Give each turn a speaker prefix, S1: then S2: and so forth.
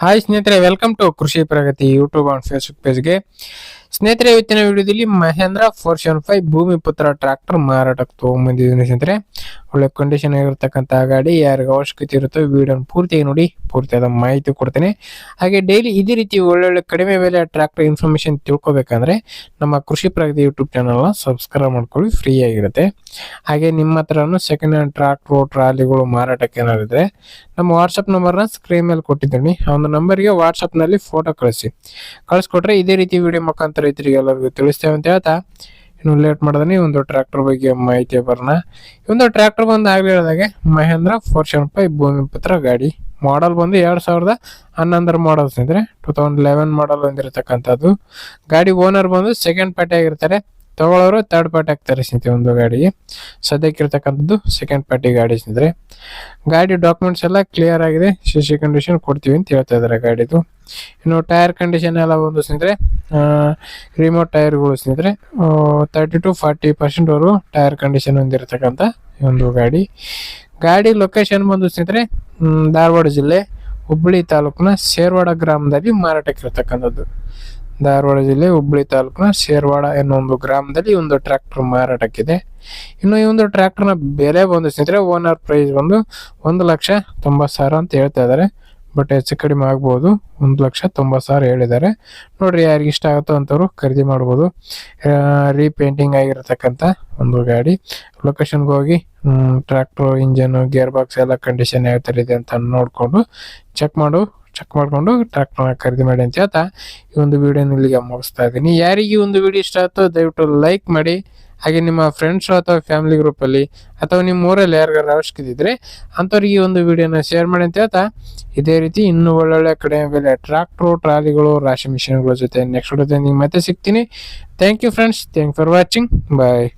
S1: Hi ಸ್ನೇಹಿತರೆ welcome to Krishi Pragati YouTube and Facebook ಪೇಜ್ಗೆ ಸ್ನೇಹಿತರೆ, ಇವತ್ತಿನ ವಿಡಿಯೋದಲ್ಲಿ ಮಹೇಂದ್ರ ಫೋರ್ ಸೆವೆನ್ ಫೈವ್ ಭೂಮಿ ಪುತ್ರ ಟ್ರಾಕ್ಟರ್ ಮಾರಾಟಕ್ಕೆ ತೊಗೊಂಬಂದಿದ್ದೀನಿ ಸ್ನೇಹಿತರೆ. ಒಳ್ಳೆ ಕಂಡೀಷನ್ ಆಗಿರ್ತಕ್ಕಂಥ ಗಾಡಿ, ಯಾರಿಗೆ ಅವಶ್ಯಕತೆ ಇರುತ್ತೋ ವಿಡಿಯೋನ ಪೂರ್ತಿಯಾಗಿ ನೋಡಿ, ಪೂರ್ತಿಯಾದ ಮಾಹಿತಿ ಕೊಡ್ತೇನೆ. ಹಾಗೆ ಡೈಲಿ ಇದೇ ರೀತಿ ಒಳ್ಳೊಳ್ಳೆ ಕಡಿಮೆ ಬೆಲೆ ಟ್ರಾಕ್ಟರ್ ಇನ್ಫಾರ್ಮೇಶನ್ ತಿಳ್ಕೊಬೇಕಂದ್ರೆ ನಮ್ಮ ಕೃಷಿ ಪ್ರಗತಿ ಯೂಟ್ಯೂಬ್ ಚಾನಲ್ನ ಸಬ್ಸ್ಕ್ರೈಬ್ ಮಾಡ್ಕೊಳ್ಳಿ ಫ್ರೀ ಆಗಿರುತ್ತೆ. ಹಾಗೆ ನಿಮ್ಮ ಹತ್ರನೂ ಸೆಕೆಂಡ್ ಹ್ಯಾಂಡ್ ಟ್ರಾಕ್ಟ್ರು ಟ್ರಾಲಿಗಳು ಮಾರಾಟಕ್ಕೆ ಏನಾದ್ರು ಇದ್ರೆ ನಮ್ಮ ವಾಟ್ಸಪ್ ನಂಬರ್ನ ಸ್ಕ್ರೀನ್ ಮೇಲೆ ಕೊಟ್ಟಿದ್ದೀನಿ. ಆ ಒಂದು ನಂಬರ್ಗೆ ವಾಟ್ಸಪ್ನಲ್ಲಿ ಫೋಟೋ ಕಳಿಸಿ. ಕಳಿಸ್ಕೊಟ್ರೆ ಇದೇ ರೀತಿ ವಿಡಿಯೋ ಮುಖಾಂತರ ರೈತರಿಗೆ ಎಲ್ಲರಿಗೂ ತಿಳಿಸ್ತೇವೆ ಅಂತ ಹೇಳ್ತಾ ಇನ್ನು ಲೇಟ್ ಮಾಡಿದ್ರೆ ಈ ಒಂದು ಟ್ರ್ಯಾಕ್ಟರ್ ಬಗ್ಗೆ ಮಾಹಿತಿ ಬರೋಣ. ಈ ಒಂದು ಟ್ರ್ಯಾಕ್ಟರ್ ಬಂದು ಆಗಲಿ ಹೇಳಿದಾಗೆ, ಮಹೇಂದ್ರ ಫೋರ್ ಸೆವೆನ್ ಫೈವ್ ಭೂಮಿ ಪತ್ರ ಗಾಡಿ. ಮಾಡಲ್ ಬಂದು ಎರಡು ಸಾವಿರದ ಹನ್ನೊಂದರ ಮಾಡಲ್ ಅಂದರೆ ಟೂ ತೌಸಂಡ್ ಲೆವೆನ್ ಮಾಡಲ್ ಒಂದಿರತಕ್ಕಂಥದ್ದು ಗಾಡಿ ಓನರ್ ಬಂದು ಸೆಕೆಂಡ್ ಪಾರ್ಟಿ ಆಗಿರ್ತಾರೆ. ತಗೊಳ್ಳೋರು ಥರ್ಡ್ ಪಾರ್ಟಿ ಆಗ್ತಾರೆ ಸ್ನೇಹಿತರೆ ಒಂದು ಗಾಡಿಗೆ. ಸದ್ಯಕ್ಕೆ ಇರ್ತಕ್ಕಂಥದ್ದು ಸೆಕೆಂಡ್ ಪಾರ್ಟಿ ಗಾಡಿ ಸ್ನೇಹಿತರೆ. ಗಾಡಿ ಡಾಕ್ಯುಮೆಂಟ್ಸ್ ಎಲ್ಲ ಕ್ಲಿಯರ್ ಆಗಿದೆ. ಸಿ ಸಿ ಕಂಡೀಷನ್ ಕೊಡ್ತೀವಿ ಅಂತ ಹೇಳ್ತಾ ಇದ್ದಾರೆ ಗಾಡಿದು. ಇನ್ನು ಟೈರ್ ಕಂಡೀಷನ್ ಎಲ್ಲ ಒಂದು ಸ್ನೇಹಿತರೆ ರಿಮೋಟ್ ಟೈರ್ಗಳು ಸ್ನೇಹಿತರೆ ತರ್ಟಿ ಟು ಫಾರ್ಟಿ ಪರ್ಸೆಂಟ್ವರೆಗೂ ಟೈರ್ ಕಂಡೀಷನ್ ಹೊಂದಿರತಕ್ಕಂಥ ಒಂದು ಗಾಡಿ. ಗಾಡಿ ಲೊಕೇಶನ್ ಬಂದು ಸ್ನೇಹಿತರೆ ಧಾರವಾಡ ಜಿಲ್ಲೆ ಹುಬ್ಬಳ್ಳಿ ತಾಲೂಕಿನ ಶೇರ್ವಾಡ ಗ್ರಾಮದಲ್ಲಿ ಮಾರಾಟಕ್ಕೆ ಇರತಕ್ಕಂಥದ್ದು. ಧಾರವಾಡ ಜಿಲ್ಲೆ ಹುಬ್ಬಳ್ಳಿ ತಾಲೂಕಿನ ಶೇರ್ವಾಡ ಎನ್ನುವ ಒಂದು ಗ್ರಾಮದಲ್ಲಿ ಒಂದು ಟ್ರ್ಯಾಕ್ಟರ್ ಮಾರಾಟಕ್ಕಿದೆ. ಇನ್ನು ಈ ಒಂದು ಟ್ರ್ಯಾಕ್ಟರ್ನ ಬೆಲೆ ಬಂದು ಸ್ನೇಹಿತರೆ ಓನರ್ ಪ್ರೈಸ್ ಬಂದು ಒಂದು ಲಕ್ಷ ತೊಂಬತ್ತು ಸಾವಿರ ಅಂತ ಹೇಳ್ತಾ ಇದ್ದಾರೆ. ಬಟ್ ಹೆಚ್ಚು ಕಡಿಮೆ ಆಗ್ಬೋದು, ಒಂದು ಲಕ್ಷ ತೊಂಬತ್ತು ಸಾವಿರ ಹೇಳಿದ್ದಾರೆ. ನೋಡ್ರಿ ಯಾರಿಗೆ ಇಷ್ಟ ಆಗುತ್ತೋ ಅಂಥವ್ರು ಖರೀದಿ ಮಾಡ್ಬೋದು. ರೀಪೇಂಟಿಂಗ್ ಆಗಿರತಕ್ಕಂಥ ಒಂದು ಗಾಡಿ. ಲೊಕೇಶನ್ಗೆ ಹೋಗಿ ಟ್ರ್ಯಾಕ್ಟ್ರು ಇಂಜನ್ ಗೇರ್ ಬಾಕ್ಸ್ ಎಲ್ಲ ಕಂಡೀಷನ್ ಯಾವ ಥರ ಇದೆ ಅಂತ ನೋಡಿಕೊಂಡು ಚೆಕ್ ಮಾಡು. ಚೆಕ್ ಮಾಡಿಕೊಂಡು ಟ್ರ್ಯಾಕ್ಟರ್ನ ಖರೀದಿ ಮಾಡಿ ಅಂತ ಹೇಳ್ತಾ ಈ ಒಂದು ವಿಡಿಯೋನ ಇಲ್ಲಿಗೆ ಮುಗಿಸ್ತಾ ಇದ್ದೀನಿ. ಯಾರಿಗೆ ಈ ಒಂದು ವಿಡಿಯೋ ಇಷ್ಟ ಆಯ್ತೋ ದಯವಿಟ್ಟು ಲೈಕ್ ಮಾಡಿ. ಹಾಗೆ ನಿಮ್ಮ ಫ್ರೆಂಡ್ಸ್ ಅಥವಾ ಫ್ಯಾಮಿಲಿ ಗ್ರೂಪಲ್ಲಿ ಅಥವಾ ನಿಮ್ಮ ಊರಲ್ಲಿ ಯಾರಿಗಾರು ಅವಶ್ಯಕತೆ ಇದ್ದರೆ ಅಂಥವ್ರಿಗೆ ಈ ಒಂದು ವಿಡಿಯೋನ ಶೇರ್ ಮಾಡಿ ಅಂತ ಹೇಳ್ತಾ ಇದೇ ರೀತಿ ಇನ್ನೂ ಒಳ್ಳೊಳ್ಳೆ ಕಡಿಮೆ ಬೆಲೆ ಟ್ರ್ಯಾಕ್ಟ್ರು ಟ್ರಾಲಿಗಳು ರಾಶಿ ಮಿಷಿನ್ಗಳ ಜೊತೆ ನೆಕ್ಸ್ಟ್ ವಿಡಿಯೋದಲ್ಲಿ ಮತ್ತೆ ಸಿಗ್ತೀನಿ. Thank you friends thank for watching bye